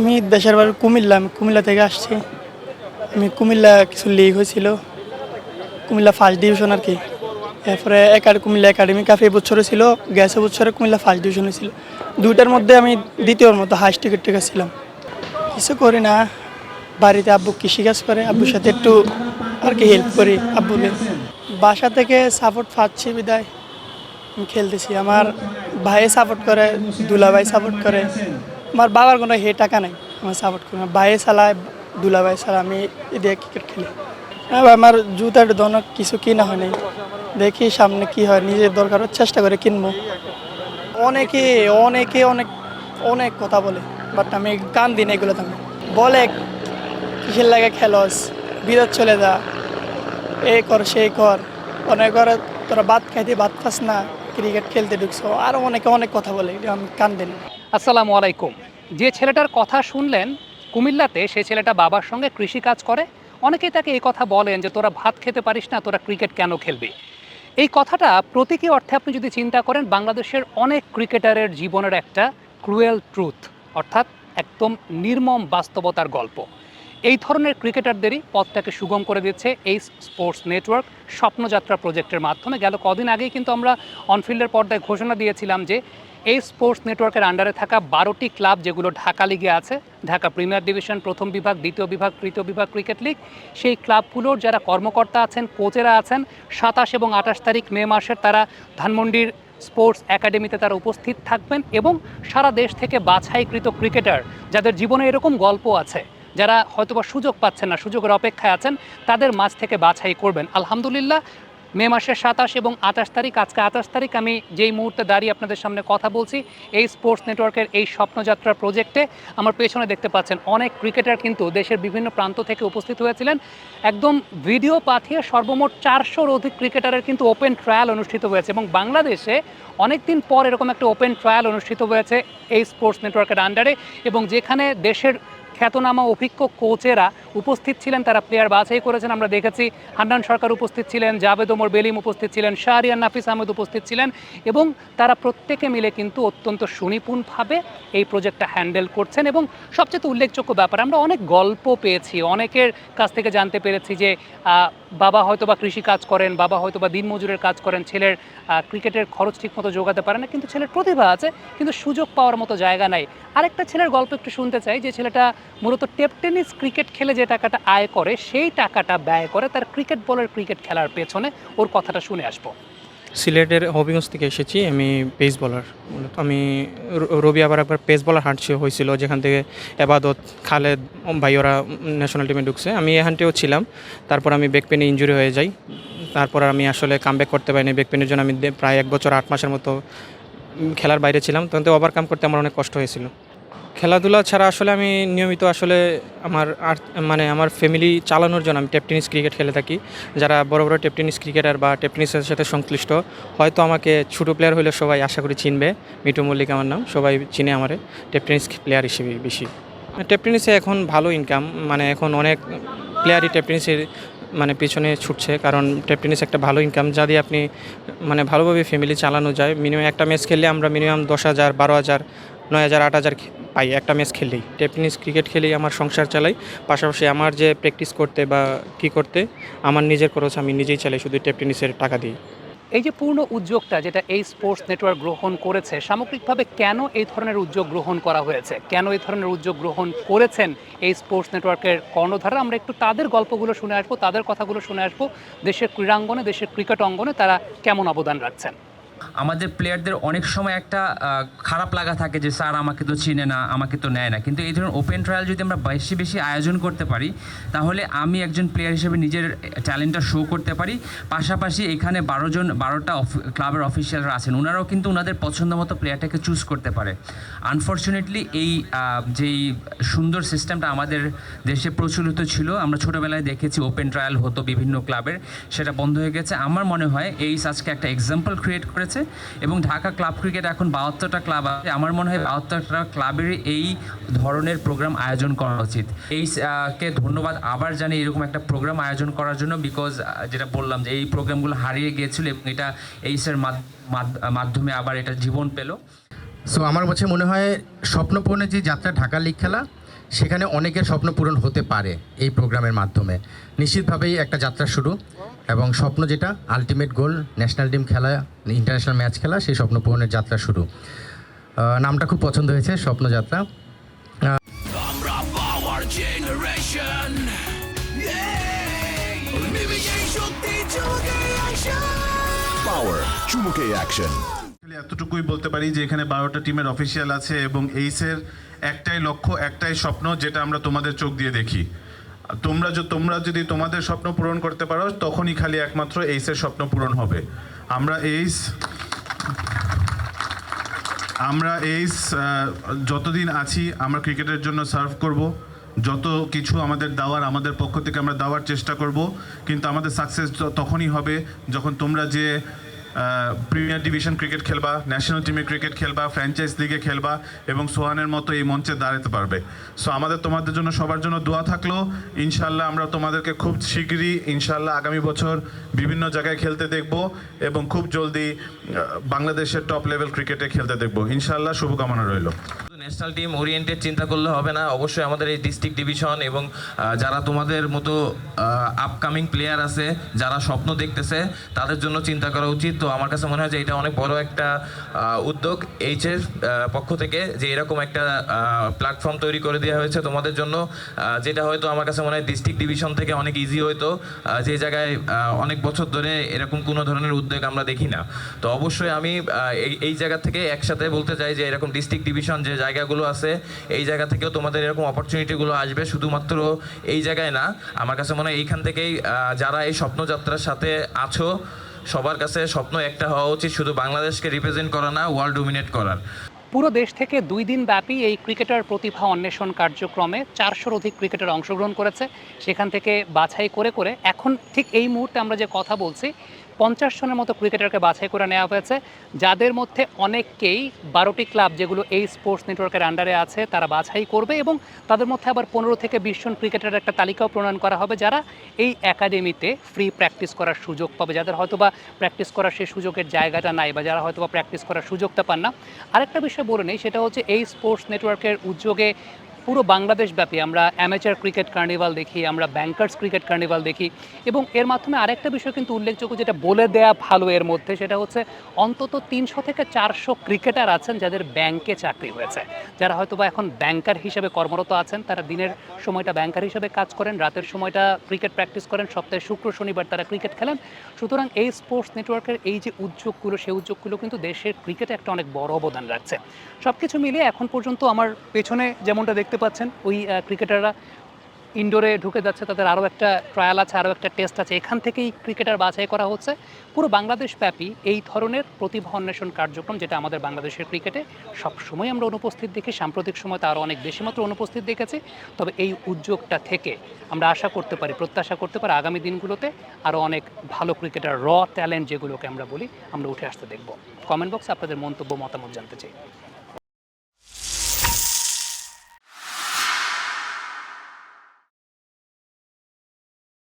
আমি দেশের বাড়ি কুমিল্লা, আমি কুমিল্লা থেকে আসছি। আমি কুমিল্লা কিছু লিগ হয়েছিল, কুমিল্লা ফার্স্ট ডিভিশন আর কি। এরপরে কুমিল্লা একাডেমি এই বছরে ছিল গ্যাসে বছরে কুমিল্লা ফার্স্ট ডিভিশন হয়েছিল। দুইটার মধ্যে আমি দ্বিতীয়র মতো হাইস্ট টিকিট টিকা ছিলাম। কিছু করি না, বাড়িতে আব্বু কৃষিকাজ করে, আব্বুর সাথে একটু আর কি হেল্প করি আব্বুকে। বাসা থেকে সাপোর্ট পাচ্ছি বিদায়। আমি খেলতেছি, আমার ভাই সাপোর্ট করে দুলা ভাই সাপোর্ট করে। আমার বাবার কোনো হে টাকা নাই, আমার সাপোর্ট করে। ভাই চালায় দুলা ভাই চালায়, আমি এদিকে ক্রিকেট খেলি। হ্যাঁ আমার জুতার ধরনের কিছু কিনা হয় নাই। দেখি সামনে কি হয়, নিজের দরকার চেষ্টা করে কিনবো। অনেকে অনেকে অনেক অনেক কথা বলে বাট আমি কান দিন এগুলো আমি বলে, কিসের লাগে খেলস? বিরত চলে যা। এই কর সেই কর। অনেক করে, তোরা ভাত খাইতে ভাত খাস না ক্রিকেট খেলতে ঢুকছো। আরও অনেকে অনেক কথা বলে আমি কান দিন আসসালামু আলাইকুম। যে ছেলেটার কথা শুনলেন কুমিল্লাতে, সে ছেলেটা বাবার সঙ্গে কৃষি কাজ করে। অনেকেই তাকে এই কথা বলেন যে, তোরা ভাত খেতে পারিস না, তোরা ক্রিকেট কেন খেলবি? এই কথাটা প্রতীকী অর্থে আপনি যদি চিন্তা করেন, বাংলাদেশের অনেক ক্রিকেটারের জীবনের একটা ক্রুয়েল ট্রুথ, অর্থাৎ একদম নির্মম বাস্তবতার গল্প। এই ধরনের ক্রিকেটারদেরই পথটাকে সুগম করে দিচ্ছে এই স্পোর্টস নেটওয়ার্ক স্বপ্নযাত্রা প্রজেক্টের মাধ্যমে। গেল কদিন আগেই কিন্তু আমরা অনফিল্ডের পর্দায় ঘোষণা দিয়েছিলাম যে এই স্পোর্টস নেটওয়ার্কের আন্ডারে থাকা বারোটি ক্লাব যেগুলো ঢাকা লিগে আছে, ঢাকা প্রিমিয়ার ডিভিশন, প্রথম বিভাগ, দ্বিতীয় বিভাগ, তৃতীয় বিভাগ ক্রিকেট লিগ, সেই ক্লাবগুলোর যারা কর্মকর্তা আছেন, কোচেরা আছেন, সাতাশ এবং আঠাশ তারিখ মে মাসের তারা ধানমন্ডির স্পোর্টস একাডেমিতে তারা উপস্থিত থাকবেন এবং সারা দেশ থেকে বাছাইকৃত ক্রিকেটার, যাদের জীবনে এরকম গল্প আছে, যারা হয়তোবা সুযোগ পাচ্ছেন না, সুযোগের অপেক্ষায় আছেন, তাদের মাঝ থেকে বাছাই করবেন। আলহামদুলিল্লাহ মে মাসের সাতাশ এবং আঠাশ তারিখ, আজকে আঠাশ তারিখ আমি যেই মুহূর্তে দাঁড়িয়ে আপনাদের সামনে কথা বলছি, এই স্পোর্টস নেটওয়ার্কের এই স্বপ্নযাত্রা প্রজেক্টে আমার পেছনে দেখতে পাচ্ছেন অনেক ক্রিকেটার কিন্তু দেশের বিভিন্ন প্রান্ত থেকে উপস্থিত হয়েছিলেন। একদম ভিডিও পাঠিয়ে সর্বমোট চারশোর অধিক ক্রিকেটারের কিন্তু ওপেন ট্রায়াল অনুষ্ঠিত হয়েছে এবং বাংলাদেশে অনেক দিন পর এরকম একটা ওপেন ট্রায়াল অনুষ্ঠিত হয়েছে এই স্পোর্টস নেটওয়ার্কের আন্ডারে এবং যেখানে দেশের খ্যাতনামা অভিজ্ঞ কোচেরা উপস্থিত ছিলেন, তারা প্লেয়ার বাছাই করেছেন। আমরা দেখেছি হান্নান সরকার উপস্থিত ছিলেন, জাভেদ ওমর বেলিম উপস্থিত ছিলেন শাহরিয়ান নাফিস আহমেদ উপস্থিত ছিলেন এবং তারা প্রত্যেকে মিলে কিন্তু অত্যন্ত সুনিপুণভাবে এই প্রজেক্টটা হ্যান্ডেল করছেন এবং সবচেয়ে উল্লেখযোগ্য ব্যাপার, আমরা অনেক গল্প পেয়েছি, অনেকের কাছ থেকে জানতে পেরেছি যে বাবা হয়তো বা কৃষি কাজ করেন, বাবা হয়তো বা দিনমজুরের কাজ করেন, ছেলের ক্রিকেটের খরচ ঠিক মতো যোগাতে পারে না, কিন্তু ছেলের প্রতিভা আছে, কিন্তু সুযোগ পাওয়ার মতো জায়গা নাই। আরেকটা ছেলের গল্প একটু শুনতে চাই, যে ছেলেটা মূলত টেপ টেনিস ক্রিকেট খেলে যে টাকাটা আয় করে, সেই টাকাটা ব্যয় করে তার ক্রিকেট বলের ক্রিকেট খেলার পেছনে ওর কথাটা শুনে আসব। সিলেটের হবিগঞ্জ থেকে এসেছি, আমি পেস বলার আমি রবি আবার একবার পেস বলার হাঁটছে হয়েছিল, যেখান থেকে এবাদত, খালেদ ভাই ওরা ন্যাশনাল টিমে ঢুকছে। আমি এখানটেও ছিলাম, তারপর আমি ব্যাক পেনে ইঞ্জুরি হয়ে যাই। তারপর আমি আসলে কামব্যাক করতে পারিনি ব্যাক পেনের জন্য। আমি প্রায় এক বছর আট মাসের মতো খেলার বাইরে ছিলাম তখন তো ওভারকাম করতে আমার অনেক কষ্ট হয়েছিল। খেলাধুলা ছাড়া আসলে আমি নিয়মিত আসলে আমার মানে আমার ফ্যামিলি চালানোর জন্য আমি টেপ টেনিস ক্রিকেট খেলে থাকি। যারা বড় বড় টেপ টেনিস ক্রিকেটার বা টেপ টেনিসের সাথে সংশ্লিষ্ট, হয়তো আমাকে ছোটো প্লেয়ার হলে সবাই আশা করি চিনবে। মিটু মল্লিক আমার নাম, সবাই চিনে আমার। টেপ টেনিস প্লেয়ার হিসেবে বেশি। টেপ টেনিসে এখন ভালো ইনকাম মানে এখন অনেক প্লেয়ারই টেপ টেনিসের মানে পিছনে ছুটছে। কারণ টেপ টেনিস একটা ভালো ইনকাম যা দিয়ে আপনি মানে ভালোভাবে ফ্যামিলি চালানো যায় মিনিমাম একটা ম্যাচ খেললে আমরা মিনিমাম দশ হাজার, বারো হাজার, নয় হাজার, আট হাজার পাই, একটা ম্যাচ খেললেই। টেপ টেনিস ক্রিকেট খেলেই আমার সংসার চালাই। পাশাপাশি আমার যে প্র্যাকটিস করতে বা কী করতে, আমার নিজের খরচ আমি নিজেই চালাই, শুধু টেপ টেনিসের টাকা দিই এই যে পূর্ণ উদ্যোগটা যেটা এই স্পোর্টস নেটওয়ার্ক গ্রহণ করেছে, সামগ্রিকভাবে কেন এই ধরনের উদ্যোগ গ্রহণ করা হয়েছে? কেন এই ধরনের উদ্যোগ গ্রহণ করেছেন এই স্পোর্টস নেটওয়ার্কের কর্ণধারা আমরা একটু তাদের গল্পগুলো শুনে আসব, তাদের কথাগুলো শুনে আসব। দেশের ক্রীড়াঙ্গনে, দেশের ক্রিকেট অঙ্গনে তারা কেমন অবদান রাখছেন? আমাদের প্লেয়ারদের অনেক সময় একটা খারাপ লাগা থাকে যে, স্যার, আমাকে তো চিনে না, আমাকে তো নেয় না। কিন্তু এই ধরনের ওপেন ট্রায়াল যদি আমরা বেশি বেশি আয়োজন করতে পারি, তাহলে আমি একজন প্লেয়ার হিসেবে নিজের ট্যালেন্টটা শো করতে পারি। পাশাপাশি এখানে বারো জন, বারোটা ক্লাবের অফিসিয়ালরা আছেন। ওনারাও কিন্তু ওনাদের পছন্দ মতো প্লেয়ারটাকে চুজ করতে পারে। আনফর্চুনেটলি এই যেই সুন্দর সিস্টেমটা আমাদের দেশে প্রচলিত ছিল, আমরা ছোটোবেলায় দেখেছি ওপেন ট্রায়াল হতো বিভিন্ন ক্লাবের সেটা বন্ধ হয়ে গেছে। আমার মনে হয়, এই আজকে একটা এক্সাম্পল ক্রিয়েট করেছে। এবং ঢাকা ক্লাব ক্রিকেট এখন বাহাত্তরটা ক্লাব আছে। আমার মনে হয় বাহাত্তরটা ক্লাবের এই ধরনের প্রোগ্রাম আয়োজন করা উচিত। এই কে ধন্যবাদ আবার জানি এরকম একটা প্রোগ্রাম আয়োজন করার জন্য বিকজ যেটা বললাম যে এই প্রোগ্রামগুলো হারিয়ে গিয়েছিল এবং এটা এইসের মাধ্যমে আবার এটা জীবন পেল। সো আমার কাছে মনে হয় স্বপ্ন পূরণের যে যাত্রা ঢাকা লিগ খেলা সেখানে অনেকের স্বপ্ন পূরণ হতে পারে এই প্রোগ্রামের মাধ্যমে। নিশ্চিতভাবেই একটা যাত্রা শুরু এবং স্বপ্ন যেটা আলটিমেট গোল ন্যাশনাল টিম খেলা ইন্টারন্যাশনাল ম্যাচ খেলা সেই স্বপ্ন পূরণের যাত্রা শুরু। নামটা খুব পছন্দ হয়েছে স্বপ্নযাত্রা পাওয়ার চুমুকে অ্যাকশন আসলে এতটুকুই বলতে পারি যে এখানে বারোটা টিমের অফিসিয়াল আছে এবং এইসের একটাই লক্ষ্য, একটাই স্বপ্ন যেটা আমরা তোমাদের চোখ দিয়ে দেখি। তোমরা তোমরা যদি তোমাদের স্বপ্ন পূরণ করতে পারো, তখনই খালি একমাত্র এইসের স্বপ্ন পূরণ হবে। আমরা এইস আমরা এইস যতদিন আছি, আমরা ক্রিকেটের জন্য সার্ভ করব। যত কিছু আমাদের দেওয়ার, আমাদের পক্ষ থেকে আমরা দেওয়ার চেষ্টা করব। কিন্তু আমাদের সাকসেস তখনই হবে যখন তোমরা যে প্রিমিয়ার ডিভিশন ক্রিকেট খেলবা ন্যাশনাল টিমে ক্রিকেট খেলবা ফ্র্যাঞ্চাইজ লিগে খেলবা এবং সোহানের মতো এই মঞ্চে দাঁড়াতে পারবে। সো আমাদের তোমাদের জন্য, সবার জন্য দোয়া থাকল। ইনশাল্লাহ আমরা তোমাদেরকে খুব শীঘ্রই ইনশাল্লাহ আগামী বছর বিভিন্ন জায়গায় খেলতে দেখব এবং খুব জলদি বাংলাদেশের টপ লেভেল ক্রিকেটে খেলতে দেখব। ইনশাল্লাহ শুভকামনা রইল। ন্যাশনাল টিম ওরিয়েন্টেড চিন্তা করলে হবে না। অবশ্যই আমাদের এই ডিস্ট্রিক্ট ডিভিশন এবং যারা তোমাদের মতো আপকামিং প্লেয়ার আছে, যারা স্বপ্ন দেখতেছে, তাদের জন্য চিন্তা করা উচিত। তো আমার কাছে মনে হয় যে এটা অনেক বড় একটা উদ্যোগ এইচের পক্ষ থেকে যে এরকম একটা প্ল্যাটফর্ম তৈরি করে দেওয়া হয়েছে তোমাদের জন্য। যেটা হয়তো আমার কাছে মনে হয় ডিস্ট্রিক্ট ডিভিশন থেকে অনেক ইজি হয়তো যে জায়গায় অনেক বছর ধরে এরকম কোনো ধরনের উদ্যোগ আমরা দেখি না। তো অবশ্যই আমি এই জায়গা থেকে একসাথে বলতে চাই যে এরকম ডিস্ট্রিক্ট ডিভিশন যে জায়গাগুলো আছে, এই জায়গা থেকেও তোমাদের এরকম অপরচুনিটিগুলো আসবে। শুধুমাত্র এই জায়গায় না, আমার কাছে মনে হয় এইখান থেকেই যারা এই স্বপ্নযাত্রার সাথে আছো, সবার কাছে স্বপ্ন একটা হওয়া উচিত, শুধু বাংলাদেশকে রিপ্রেজেন্ট করা না ওয়ার্ল্ড ডোমিনেট করার। পুরো দেশ থেকে দুই দিন ব্যাপী এই ক্রিকেটার প্রতিভা অন্বেষণ কার্যক্রমে চারশোর অধিক ক্রিকেটার অংশগ্রহণ করেছে। সেখান থেকে বাছাই করে করে, এখন ঠিক এই মুহূর্তে আমরা যে কথা বলছি পঞ্চাশ জনের মতো ক্রিকেটারকে বাছাই করে নেওয়া হয়েছে, যাদের মধ্যে অনেককেই বারোটি ক্লাব যেগুলো এই স্পোর্টস নেটওয়ার্কের আন্ডারে আছে, তারা বাছাই করবে এবং তাদের মধ্যে আবার পনেরো থেকে বিশ জন ক্রিকেটারের একটা তালিকাও প্রণয়ন করা হবে, যারা এই একাডেমিতে ফ্রি প্র্যাকটিস করার সুযোগ পাবে, যাদের হয়তো বা প্র্যাকটিস করার সেই সুযোগের জায়গাটা নাই বা যারা হয়তো বা প্র্যাকটিস করার সুযোগটা পান না। আরেকটা বিষয় বলে নেই, সেটা হচ্ছে এই স্পোর্টস নেটওয়ার্কের উদ্যোগে পুরো বাংলাদেশ ব্যাপী আমরা অ্যামেচার ক্রিকেট কার্নিভাল দেখি, আমরা ব্যাংকার্স ক্রিকেট কার্নিভাল দেখি এবং এর মাধ্যমে আরেকটা বিষয় কিন্তু উল্লেখযোগ্য যেটা বলে দেয়া ভালো এর মধ্যে, সেটা হচ্ছে অন্তত তিনশো থেকে চারশো ক্রিকেটার আছেন যাদের ব্যাংকে চাকরি হয়েছে। যারা হয়তো বা এখন ব্যাংকার হিসেবে কর্মরত আছেন, তারা দিনের সময়টা ব্যাংকার হিসেবে কাজ করেন, রাতের সময়টা ক্রিকেট প্র্যাকটিস করেন, সপ্তাহে শুক্র, শনিবার তারা ক্রিকেট খেলেন। সুতরাং এই স্পোর্টস নেটওয়ার্কের এই যে উদ্যোগগুলো, সেই উদ্যোগগুলো কিন্তু দেশের ক্রিকেটে একটা অনেক বড় অবদান রাখছে। সব কিছু মিলিয়ে এখন পর্যন্ত আমার পেছনে যেমনটা দেখতে পাচ্ছেন, ওই ক্রিকেটাররা ইনডোরে ঢুকে যাচ্ছে, তাদের আরও একটা ট্রায়াল আছে, আরও একটা টেস্ট আছে। এখান থেকেই ক্রিকেটার বাছাই করা হচ্ছে। পুরো বাংলাদেশ ব্যাপী এই ধরনের প্রতিভা অন্বেষণ কার্যক্রম, যেটা আমাদের বাংলাদেশের ক্রিকেটে সবসময় আমরা অনুপস্থিত দেখি, সাম্প্রতিক সময় আরও অনেক বেশি মাত্র অনুপস্থিত দেখেছি। তবে এই উদ্যোগটা থেকে আমরা আশা করতে পারি, প্রত্যাশা করতে পারি, আগামী দিনগুলোতে আরও অনেক ভালো ক্রিকেটার র ট্যালেন্ট যেগুলোকে আমরা বলি, আমরা উঠে আসতে দেখব। কমেন্ট বক্সে আপনাদের মন্তব্য, মতামত জানতে চাই।